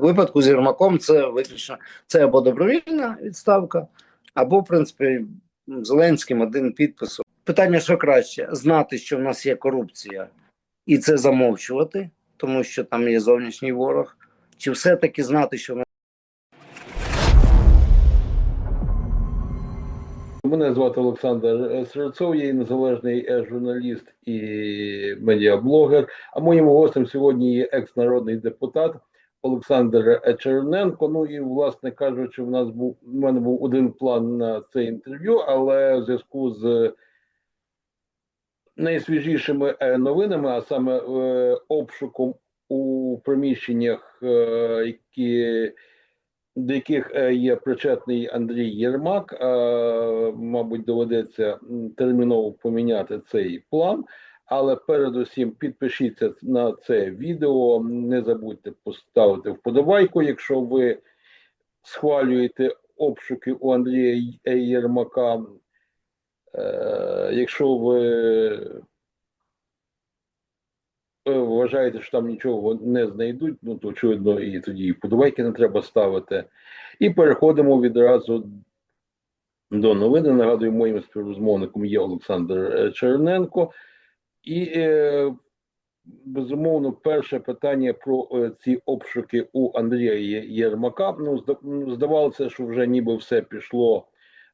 випадку з Єрмаком це виключно це або добровільна відставка, або, в принципі, Зеленським один підпис. Питання, що краще: знати, що в нас є корупція, і це замовчувати, тому що там є зовнішній ворог, чи все-таки знати, що в нас Мене звати Олександр Срацов, я незалежний журналіст і медіаблогер. А моїм гостем сьогодні є екс-народний депутат Олександр Черненко. Ну і, власне кажучи, в нас був у мене був один план на це інтерв'ю, але в зв'язку з найсвіжішими е, новинами, а саме е, обшуком у приміщеннях, е, які до яких є причетний Андрій Єрмак. Мабуть, доведеться терміново поміняти цей план. Але передусім підпишіться на це відео. Не забудьте поставити вподобайку, якщо ви схвалюєте обшуки у Андрія Єрмака. Е, Якщо ви е, вважаєте, що там нічого не знайдуть, ну то очевидно, і тоді і подобайки не треба ставити. І переходимо відразу до новини. Нагадую, моїм співрозмовником є Олександр е, Черненко. І е, безумовно, перше питання про е, ці обшуки у Андрія Єрмака. Ну, зда- здавалося, що вже ніби все пішло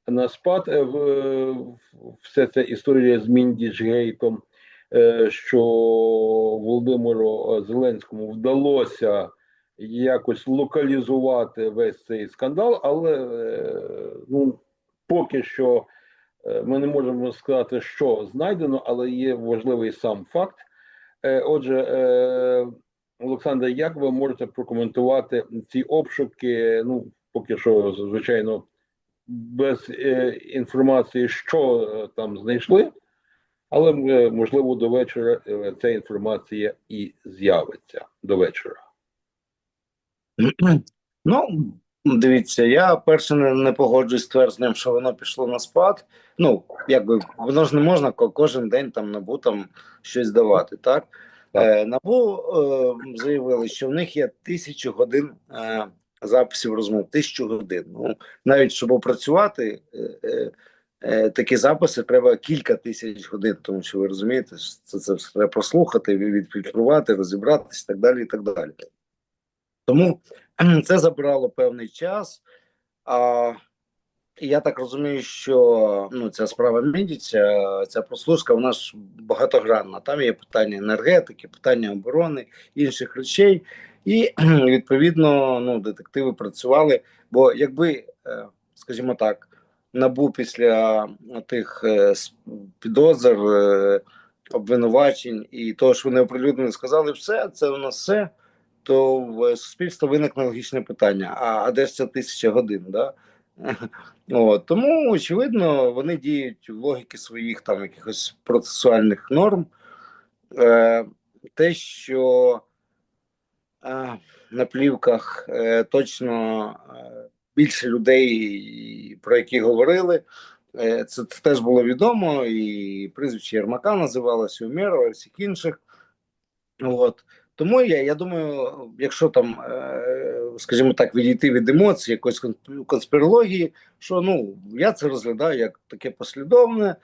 на спад. е, в- в- Вся ця історія з Міндіджгейтом е, що Володимиру Зеленському вдалося якось локалізувати весь цей скандал, але ну, поки що ми не можемо сказати, що знайдено, але є важливий сам факт. Е, Отже, е, Олександр, як ви можете прокоментувати ці обшуки? Ну, поки що, звичайно, без е, інформації, що е, там знайшли. Але е, можливо до вечора е, ця інформація і з'явиться до вечора. Ну, дивіться, я перше не, не погоджуюсь з твердженням, що воно пішло на спад. Ну, якби воно ж не можна кожен день там набу там щось давати, так? Так. Е, набу е, заявили, що в них є тисячу годин е, записів розмов, тисячу годин. Ну, навіть щоб опрацювати е, е, е, такі записи, треба кілька тисяч годин, тому що ви розумієте, що це, це все треба прослухати, відфільтрувати, розібратися і так далі. і так далі. Тому це забрало певний час. А я так розумію, що ну, ця справа Мідіця, ця прослушка, вона ж багатогранна. Там є питання енергетики, питання оборони, інших речей. І відповідно ну, детективи працювали. Бо якби, е, скажімо так, набу після тих е, підозр, е, обвинувачень і того, що вони оприлюднили, сказали, все, це у нас все то в суспільства виникне логічне питання: а, де ж ця тисяча годин? Да? От, тому, очевидно, вони діють в логіки своїх там якихось процесуальних норм. Е, те, що е, на плівках е, точно е, більше людей, про які говорили, е, це, теж було відомо, і прізвище Єрмака називалося Умєрова, і всіх інших. От. Тому я, я думаю, якщо там, е, скажімо так, відійти від емоцій, якоїсь конспірології, що ну я це розглядаю як таке послідовне,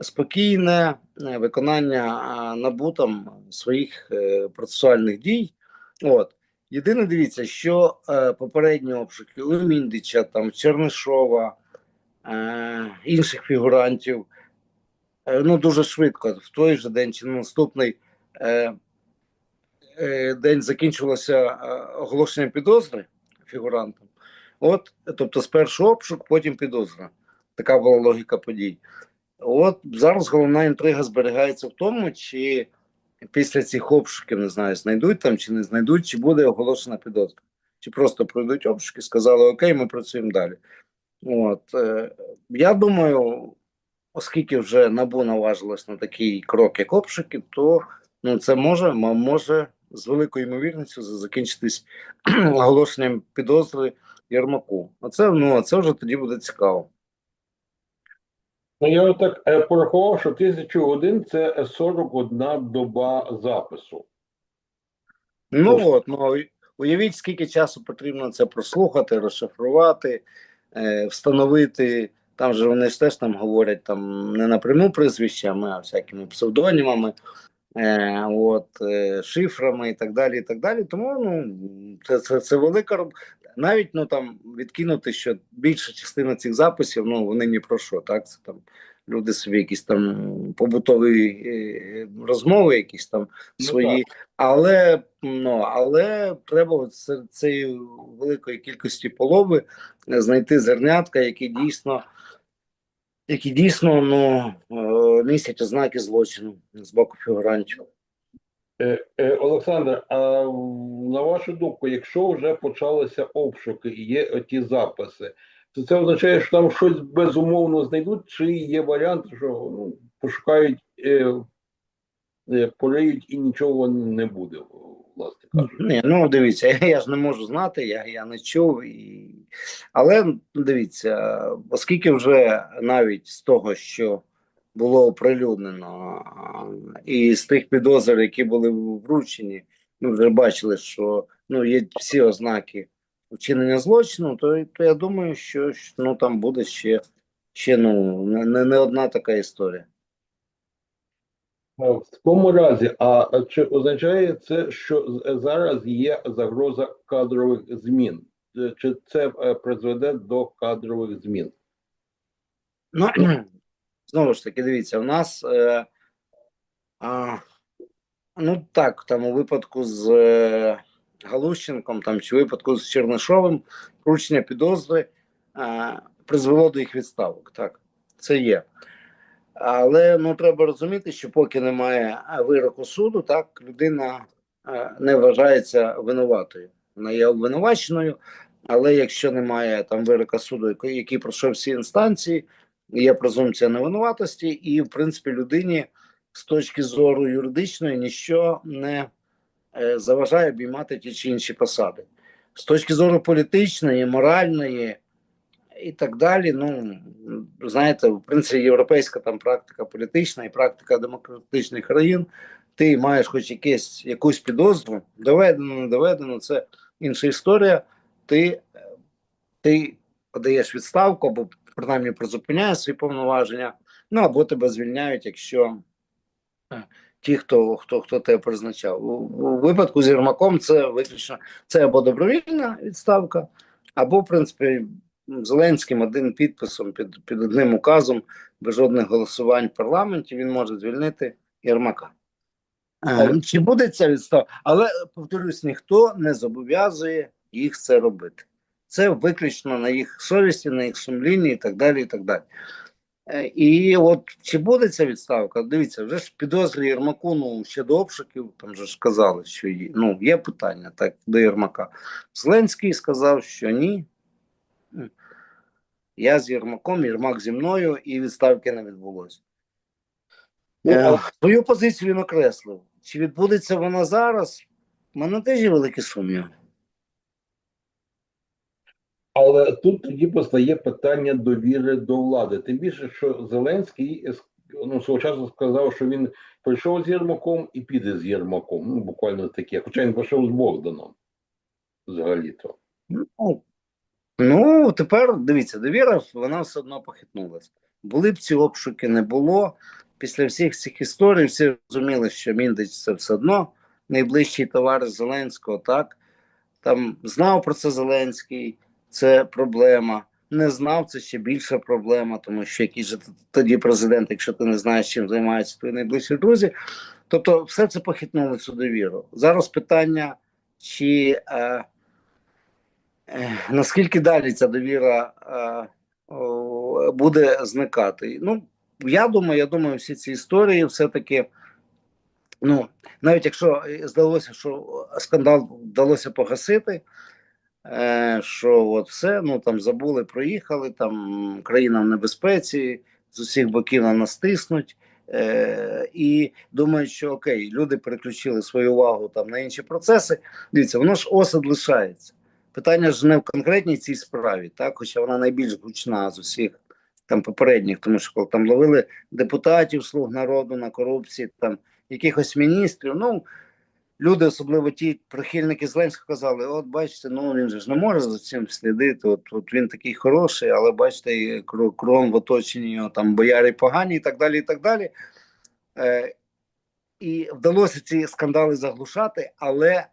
спокійне е, виконання а, НАБУ там своїх е, процесуальних дій. От. Єдине, дивіться, що попередні обшуки у Міндича, там Чернишова, інших фігурантів, ну дуже швидко, в той же день чи на наступний. Е, день закінчувалося е, оголошенням підозри фігурантам. От, тобто, спершу обшук, потім підозра. Така була логіка подій. От зараз головна інтрига зберігається в тому, чи після цих обшуків не знаю, знайдуть там чи не знайдуть, чи буде оголошена підозра. Чи просто пройдуть обшуки, сказали Окей, ми працюємо далі. От е, я думаю, оскільки вже набу наважилось на такий крок, як обшуки, то ну це може, може з великою ймовірністю закінчитись оголошенням підозри Єрмаку. А це ну а це вже тоді буде цікаво. Ну я так е, порахував, що тисячу годин це 41 доба запису. Ну Ось. от, ну уявіть, скільки часу потрібно це прослухати, розшифрувати, е, встановити. Там же вони ж теж там говорять там не напряму прізвищами, а всякими псевдонімами, е, от, е, шифрами і так далі. і так далі. Тому ну, це, це, це велика робота. Навіть ну там відкинути, що більша частина цих записів, ну вони ні про що, так? Це там люди собі якісь там побутові е, розмови, якісь там Ну, свої. Але ну але треба серед цієї великої кількості полови е, знайти зернятка, які дійсно, які дійсно ну, е, містять ознаки злочину з боку фігурантів. Е, е, Олександр, а на вашу думку, якщо вже почалися обшуки і є ті записи, то це означає, що там щось безумовно знайдуть, чи є варіант, що ну, пошукають, е, е, пориють і нічого не буде, власне кажучи. Ні, ну дивіться, я, я ж не можу знати, я, я не чув. І... Але ну, дивіться, оскільки вже навіть з того, що було оприлюднено, і з тих підозр, які були вручені, ми вже бачили, що ну, є всі ознаки вчинення злочину, то, то я думаю, що ну, там буде ще, ще ну, не, не одна така історія. А В такому разі, а чи означає це, що зараз є загроза кадрових змін? Е, Чи це е, призведе до кадрових змін? Ну, знову ж таки, дивіться, у нас е, а, ну так, там у випадку з е, Галущенком, там чи випадку з Чернишовим, вручення підозри е, призвело до їх відставок. Так, це є. Але ну треба розуміти, що поки немає вироку суду, так людина не вважається винуватою. Вона є обвинуваченою, але якщо немає там вирока суду, який, пройшов всі інстанції, є презумпція невинуватості, і в принципі людині з точки зору юридичної ніщо не е, заважає обіймати ті чи інші посади. З точки зору політичної, моральної і так далі. Ну знаєте, в принципі, європейська там практика політична і практика демократичних країн. Ти маєш хоч якесь якусь підозру, доведено, не доведено, це інша історія. Ти, ти подаєш відставку або принаймні призупиняєш свої повноваження, ну або тебе звільняють, якщо е, ті, хто хто, хто тебе призначав. У, у випадку з Єрмаком це виключно це або добровільна відставка, або, в принципі, Зеленським один підписом під, під одним указом, без жодних голосувань в парламенті, він може звільнити Єрмака. Е, Чи буде ця відставка? Але повторюсь, ніхто не зобов'язує їх це робити. Це виключно на їх совісті, на їх сумлінні і так далі. І так далі. Е, І от чи буде ця відставка? Дивіться, вже ж підозрі Єрмаку ну, ще до обшуків, там же ж казали, що є, ну, є питання так, до Єрмака. Зеленський сказав, що ні. Я з Єрмаком, Єрмак зі мною, і відставки не відбулося. Ну, Е, Свою позицію він окреслив. Чи відбудеться вона зараз? У мене теж є великі сумніви. Але тут тоді постає питання довіри до влади. Тим більше, що Зеленський ну, свого часу сказав, що він прийшов з Єрмаком і піде з Єрмаком. Ну, буквально таке. Хоча він пішов з Богданом. Взагалі-то. Ну, ну, тепер дивіться, довіра вона все одно похитнулася. Були б ці обшуки, не було. Після всіх цих історій всі розуміли, що Міндич це все одно найближчий товариш Зеленського, так? Там знав про це Зеленський, це проблема. Не знав, це ще більша проблема, тому що який же тоді президент, якщо ти не знаєш, чим займаються твої найближчі друзі. Тобто, все це похитнуло цю довіру. Зараз питання, чи е, наскільки далі ця довіра е, буде зникати. Ну, я думаю, я думаю, всі ці історії все-таки. Ну, навіть якщо е, здалося, що скандал вдалося погасити, е, що от все, ну там забули, проїхали, там країна в небезпеці, з усіх боків на нас тиснуть. І думають, що окей, люди переключили свою увагу там на інші процеси. Дивіться, воно ж осад лишається. Питання ж не в конкретній цій справі, так, хоча вона найбільш гучна з усіх там попередніх, тому що коли там ловили депутатів слуг народу на корупції, там якихось міністрів. Ну люди, особливо ті прихильники Зеленського, казали: от бачите, ну він же ж не може за цим слідити. От, от він такий хороший, але бачите, крон в оточенні його там бояри погані і так далі. І так далі. Е, і вдалося ці скандали заглушати, але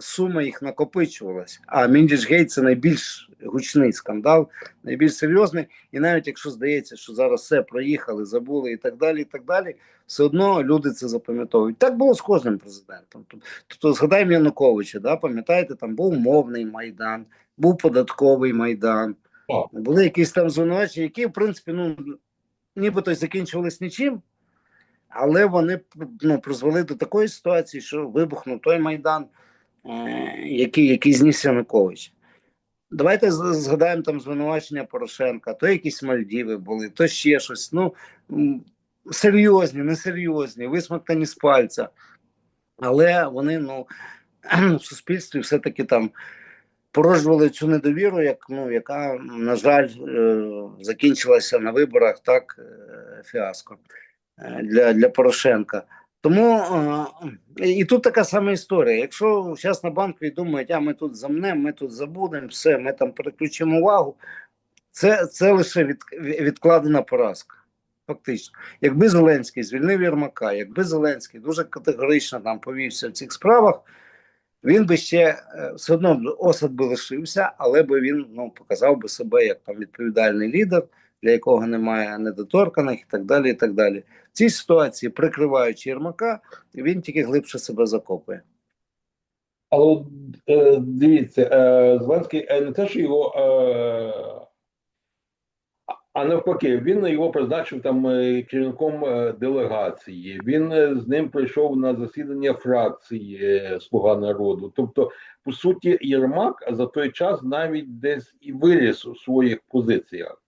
сума їх накопичувалась. А Міндічгейт це найбільш гучний скандал, найбільш серйозний. І навіть якщо здається, що зараз все проїхали, забули і так далі, і так далі, все одно люди це запам'ятовують. Так було з кожним президентом. Тобто, згадаємо Януковича, да, пам'ятаєте, там був мовний майдан, був податковий майдан, були якісь там звинувачення, які, в принципі, ну нібито закінчувались нічим. Але вони ну, призвели до такої ситуації, що вибухнув той майдан, е, який, який зніс Янукович. Давайте згадаємо там звинувачення Порошенка, то якісь Мальдіви були, то ще щось. Ну серйозні, несерйозні, висмоктані з пальця. Але вони ну, в суспільстві все-таки там породжували цю недовіру, як, ну, яка, на жаль, е, закінчилася на виборах так е, фіаско е, для, для Порошенка. Тому і тут така сама історія. Якщо зараз на банку думають, а ми тут замнемо, ми тут забудемо, все, ми там переключимо увагу, це, це лише від, відкладена поразка. Фактично, якби Зеленський звільнив Єрмака, якби Зеленський дуже категорично там повівся в цих справах, він би ще е, все одно осад би лишився, але би він ну, показав би себе як там відповідальний лідер, для якого немає недоторканих і так далі. і так далі. В цій ситуації, прикриваючи Єрмака, він тільки глибше себе закопує. Але е, дивіться, е, Зеленський е, не те, що його. А- навпаки, він його призначив там керівником делегації. Він з ним прийшов на засідання фракції Слуга народу. Тобто, по суті, Єрмак за той час навіть десь і виріс у своїх позиціях.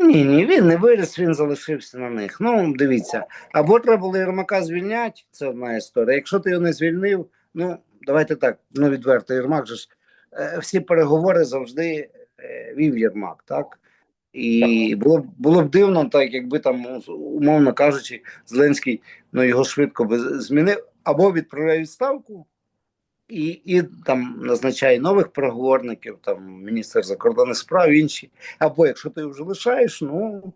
Ні, ні, він не виріс, він залишився на них. Ну, дивіться, або треба було Єрмака звільняти, це одна історія. Якщо ти його не звільнив, ну давайте так, ну відверто, Єрмак же ж е, всі переговори завжди е, вів Єрмак, так? І було б було б дивно, так якби там, ну, умовно кажучи, Зеленський ну, його швидко би змінив, або відправляє відставку, і, і там назначає нових переговорників, там міністр закордонних справ, інші. Або якщо ти вже лишаєш, ну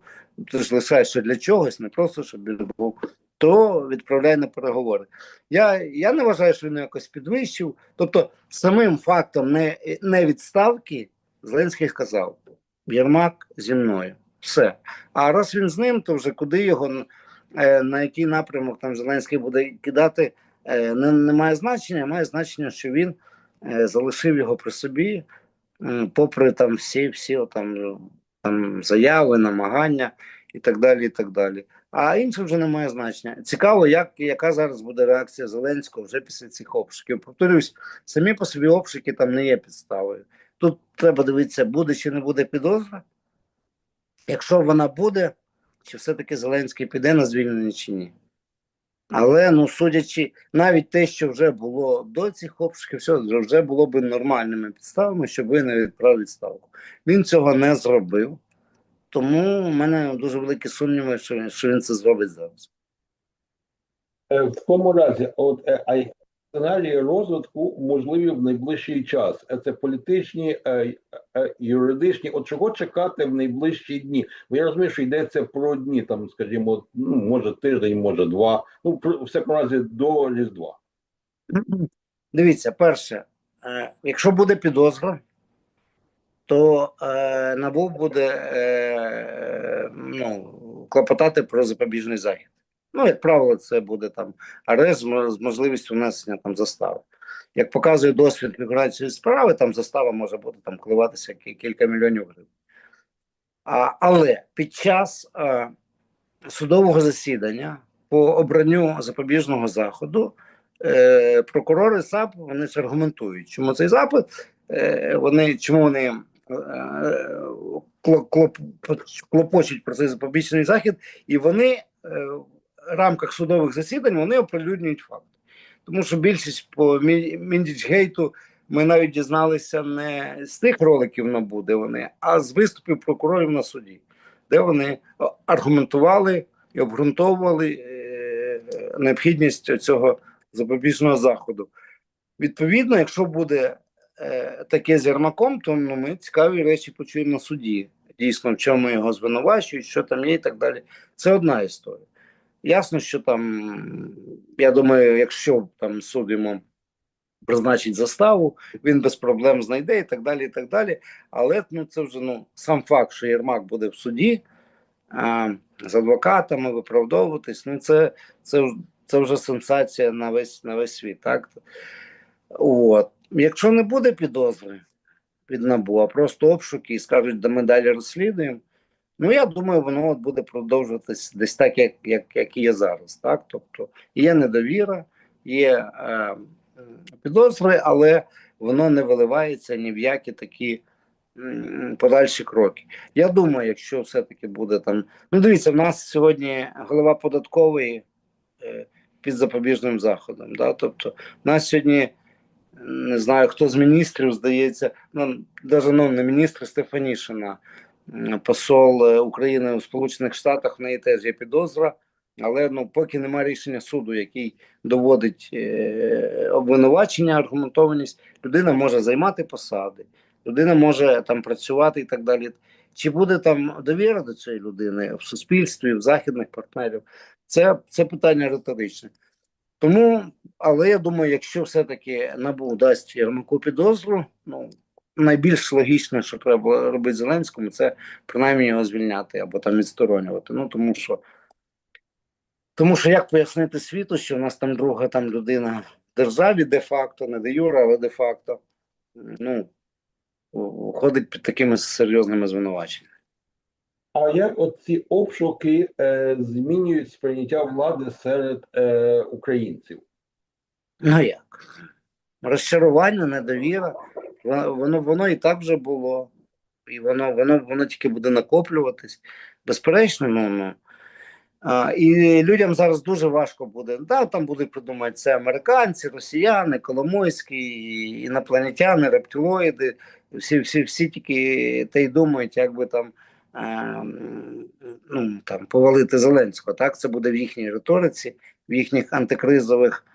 ти ж лишаєшся для чогось, не просто щоб він був, то відправляй на переговори. Я, я не вважаю, що він якось підвищив. Тобто, самим фактом не, не відставки Зеленський сказав: Єрмак зі мною. Все. А раз він з ним, то вже куди його е, на який напрямок там Зеленський буде кидати, не, не має значення. Має значення, що він е, залишив його при собі, попри там всі, всі там, там заяви, намагання і так далі. і так далі. А інше вже не має значення. Цікаво, як, яка зараз буде реакція Зеленського вже після цих обшуків. Повторюсь, самі по собі обшуки там не є підставою. Тут треба дивитися, буде чи не буде підозра. Якщо вона буде, чи все-таки Зеленський піде на звільнення чи ні. Але ну, судячи, навіть те, що вже було до цих обшуків, все вже було б нормальними підставами, щоб він не відправив відставку. Він цього не зробив, тому в мене дуже великі сумніви, що, він- що він це зробить зараз. Е, В тому разі, от е, а сценарії розвитку можливі в найближчий час. Е, Це політичні, е, е, юридичні. От чого чекати в найближчі дні? Бо я розумію, що йдеться про дні, там, скажімо, ну може тиждень, може два. Ну про в разі до різдва. Дивіться, перше, якщо буде підозра, то е, НАБУ буде ну, клопотати про запобіжний захід. Ну, як правило, це буде там арешт з можливістю внесення там застави. Як показує досвід міграції справи, там застава може бути там коливатися кілька мільйонів гривень. А, але під час е, судового засідання по обранню запобіжного заходу е, прокурори САП вони ж аргументують, чому цей запит, е, вони чому вони е, клопочуть про цей запобіжний захід, і вони е, рамках судових засідань вони оприлюднюють факт. Тому що більшість по Міндічгейту ми навіть дізналися не з тих роликів НАБУ, де вони, а з виступів прокурорів на суді, де вони аргументували і обґрунтовували е, необхідність цього запобіжного заходу. Відповідно, якщо буде е, таке з Єрмаком, то ну, ми цікаві речі почуємо на суді. Дійсно, в чому його звинувачують, що там є і так далі. Це одна історія. Ясно, що там, я думаю, якщо там суд йому призначить заставу, він без проблем знайде і так далі. і так далі. Але ну, це вже ну, сам факт, що Єрмак буде в суді а, з адвокатами виправдовуватись, ну це, це, це вже сенсація на весь, на весь світ. Так? От. Якщо не буде підозри від НАБУ, а просто обшуки і скажуть, да ми далі розслідуємо. Ну, я думаю, воно буде продовжуватись десь так, як, як, як є зараз. Так? Тобто є недовіра, є е, підозри, але воно не виливається ні в які такі подальші кроки. Я думаю, якщо все-таки буде там. Ну, дивіться, в нас сьогодні голова податкової е, під запобіжним заходом. Да? Тобто, в нас сьогодні не знаю, хто з міністрів, здається, ну, навіть ну, не міністр Стефанішина, посол е, України у Сполучених Штатах, в неї теж є підозра, але ну, поки немає рішення суду, який доводить е, обвинувачення, аргументованість, людина може займати посади, людина може там працювати і так далі. Чи буде там довіра до цієї людини в суспільстві, в західних партнерів? Це, це питання риторичне. Тому, але я думаю, якщо все-таки НАБУ дасть Єрмаку підозру, ну найбільш логічне, що треба робити Зеленському, це принаймні його звільняти або там відсторонювати. Ну тому що тому що як пояснити світу, що в нас там друга там людина в державі де-факто, не де юра, але де-факто, ну ходить під такими серйозними звинуваченнями. А як от ці обшуки е, змінюють сприйняття влади серед е, українців? Ну як? Розчарування, недовіра, воно, воно, і так вже було. І воно, воно, воно тільки буде накоплюватись. Безперечно, ну, ну. А, і людям зараз дуже важко буде. Да, там будуть придумати це американці, росіяни, Коломойські, інопланетяни, рептилоїди. Всі, всі, всі тільки те й думають, як би там, е, ну, там повалити Зеленського. Так, це буде в їхній риториці, в їхніх антикризових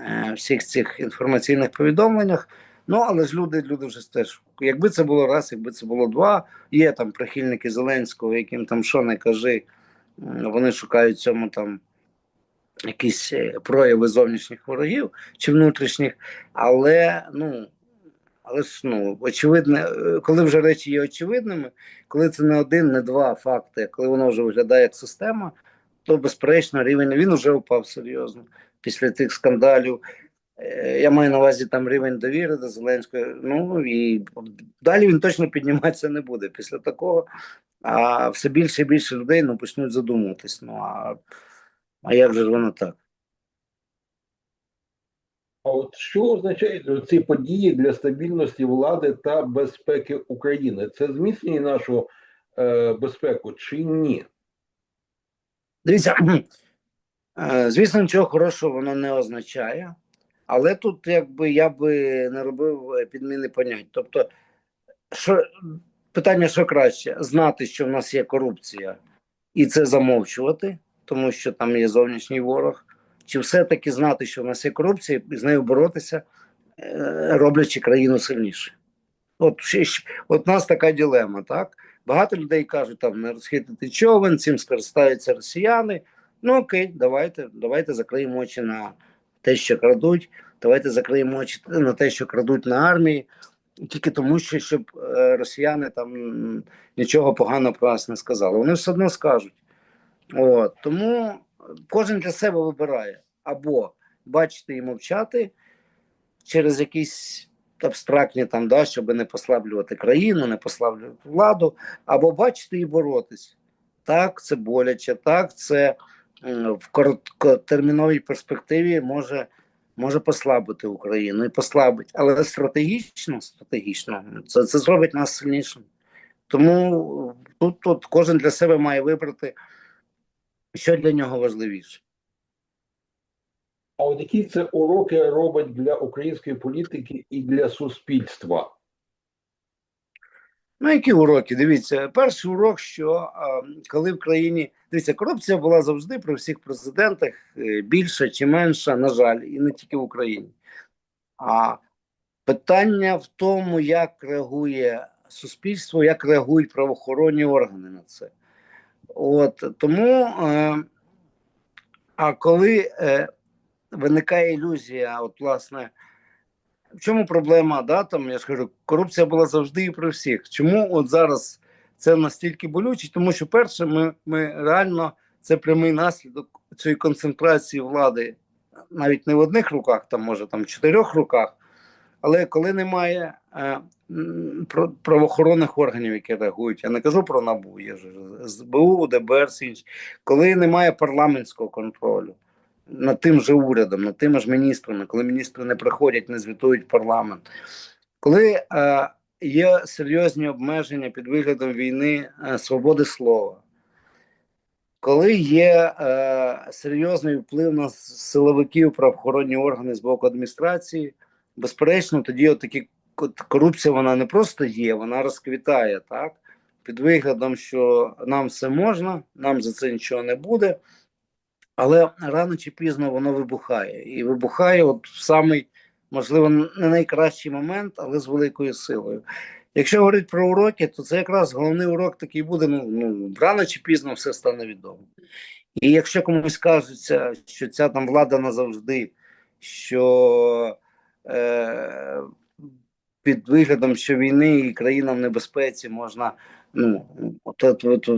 е, всіх цих інформаційних повідомленнях. Ну, але ж люди, люди вже теж, якби це було раз, якби це було два, є там прихильники Зеленського, яким там що не кажи, вони шукають цьому там якісь е, прояви зовнішніх ворогів чи внутрішніх, але ну. Але ж ну очевидно, е, коли вже речі є очевидними, коли це не один, не два факти, коли воно вже виглядає як система, то безперечно рівень він вже впав серйозно після тих скандалів. Е, Я маю на увазі там рівень довіри до Зеленського. Ну і далі він точно підніматися не буде після такого. А все більше і більше людей ну, почнуть задумуватись. Ну а, а як же воно так? А от що означають ці події для стабільності влади та безпеки України? Це зміцнює нашу е, безпеку чи ні? Дивіться, е, звісно, нічого хорошого воно не означає, але тут якби я би не робив е, підміни понять. Тобто, що питання, що краще, знати, що в нас є корупція, і це замовчувати, тому що там є зовнішній ворог, чи все-таки знати, що в нас є корупція, і з нею боротися, е, роблячи країну сильніше. От, от нас така ділема, так? Багато людей кажуть, там не розхитити човен, цим скористаються росіяни. Ну окей, давайте, давайте закриємо очі на те, що крадуть. Давайте закриємо очі на те, що крадуть на армії, тільки тому, що щоб е, росіяни там нічого поганого про нас не сказали. Вони все одно скажуть. От тому кожен для себе вибирає або бачити і мовчати через якісь абстрактні там, да, щоб не послаблювати країну, не послаблювати владу, або бачити і боротись. Так, це боляче, так, це в короткотерміновій перспективі може, може послабити Україну і послабить, але стратегічно, стратегічно це, це зробить нас сильнішим. Тому тут, тут кожен для себе має вибрати, що для нього важливіше. А от які це уроки робить для української політики і для суспільства? Ну, які уроки? Дивіться, перший урок, що а, коли в країні дивіться, корупція була завжди при всіх президентах е, більша чи менша, на жаль, і не тільки в Україні. А питання в тому, як реагує суспільство, як реагують правоохоронні органи на це. От тому, е, а коли е, виникає ілюзія, от власне. В чому проблема? Да, там, я ж кажу, корупція була завжди і при всіх. Чому от зараз це настільки болюче? Тому що, перше, ми, ми реально це прямий наслідок цієї концентрації влади навіть не в одних руках, там може там в чотирьох руках, але коли немає е, правоохоронних органів, які реагують, я не кажу про НАБУ, є ж СБУ, ДБР, інші, коли немає парламентського контролю над тим же урядом, над тими ж міністрами, коли міністри не приходять, не звітують парламент, коли е, є серйозні обмеження під виглядом війни е, свободи слова, коли є е, серйозний вплив на силовиків правоохоронні органи з боку адміністрації, безперечно, тоді отакі корупція вона не просто є, вона розквітає так. Під виглядом, що нам все можна, нам за це нічого не буде. Але рано чи пізно воно вибухає. І вибухає от в самий, можливо, не найкращий момент, але з великою силою. Якщо говорити про уроки, то це якраз головний урок такий буде: ну, ну рано чи пізно все стане відомо. І якщо комусь кажеться, що ця там влада назавжди, що е, під виглядом, що війни і країна в небезпеці можна ну,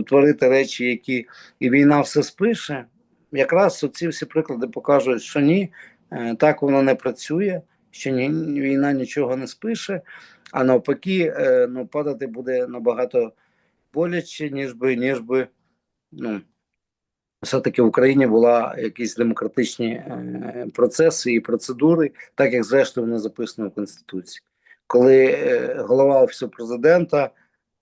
творити речі, які і війна все спише, якраз ці всі приклади покажуть, що ні, е, так воно не працює, що ні, війна нічого не спише, а навпаки, е, ну, падати буде набагато боляче, ніж би, ніж би ну, все-таки в Україні була якісь демократичні е, процеси і процедури, так як зрештою вони записано в Конституції. Коли голова Офісу президента,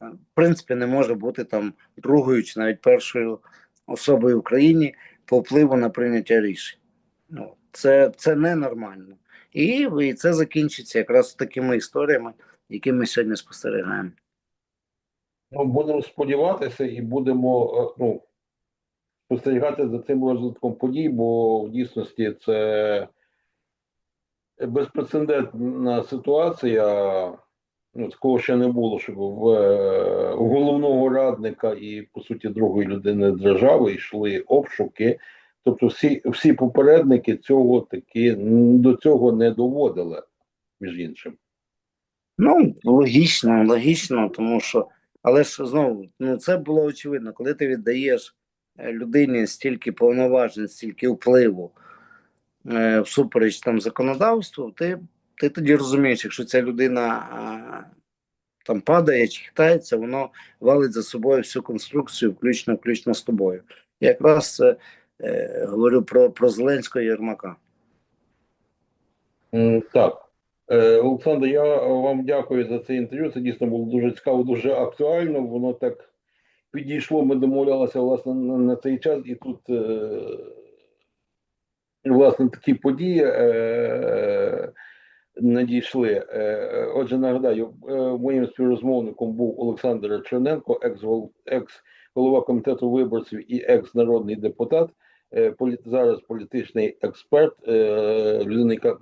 в принципі, не може бути там другою чи навіть першою особою в країні по впливу на прийняття рішень. Ну, це, це ненормально. І, і це закінчиться якраз такими історіями, які ми сьогодні спостерігаємо. Ну, будемо сподіватися і будемо е, ну, спостерігати за цим розвитком подій, бо в дійсності це безпрецедентна ситуація. Ну, такого ще не було, щоб в, е, головного радника і, по суті, другої людини держави йшли обшуки. Тобто всі, всі попередники цього таки до цього не доводили, між іншим. Ну, логічно, логічно, тому що, але ж знову, ну це було очевидно, коли ти віддаєш е, людині стільки повноважень, стільки впливу е, всупереч там законодавству, ти, ти тоді розумієш, якщо ця людина а, там падає чи хитається, воно валить за собою всю конструкцію, включно, включно з тобою. Я якраз е, е, говорю про, про Зеленського і Єрмака. Так. Е, Олександр, я вам дякую за це інтерв'ю. Це дійсно було дуже цікаво, дуже актуально. Воно так підійшло. Ми домовлялися власне на, на цей час, і тут е, власне такі події надійшли. Е, отже, нагадаю, е, моїм співрозмовником був Олександр Черненко, екс-гол- екс-голова комітету виборців і екс-народний депутат. Е, зараз політичний експерт, е, людина, яка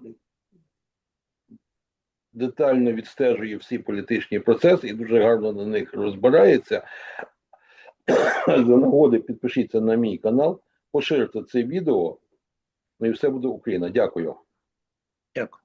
детально відстежує всі політичні процеси і дуже гарно на них розбирається. За нагоди підпишіться на мій канал, поширте це відео, ну і все буде Україна. Дякую. Дякую.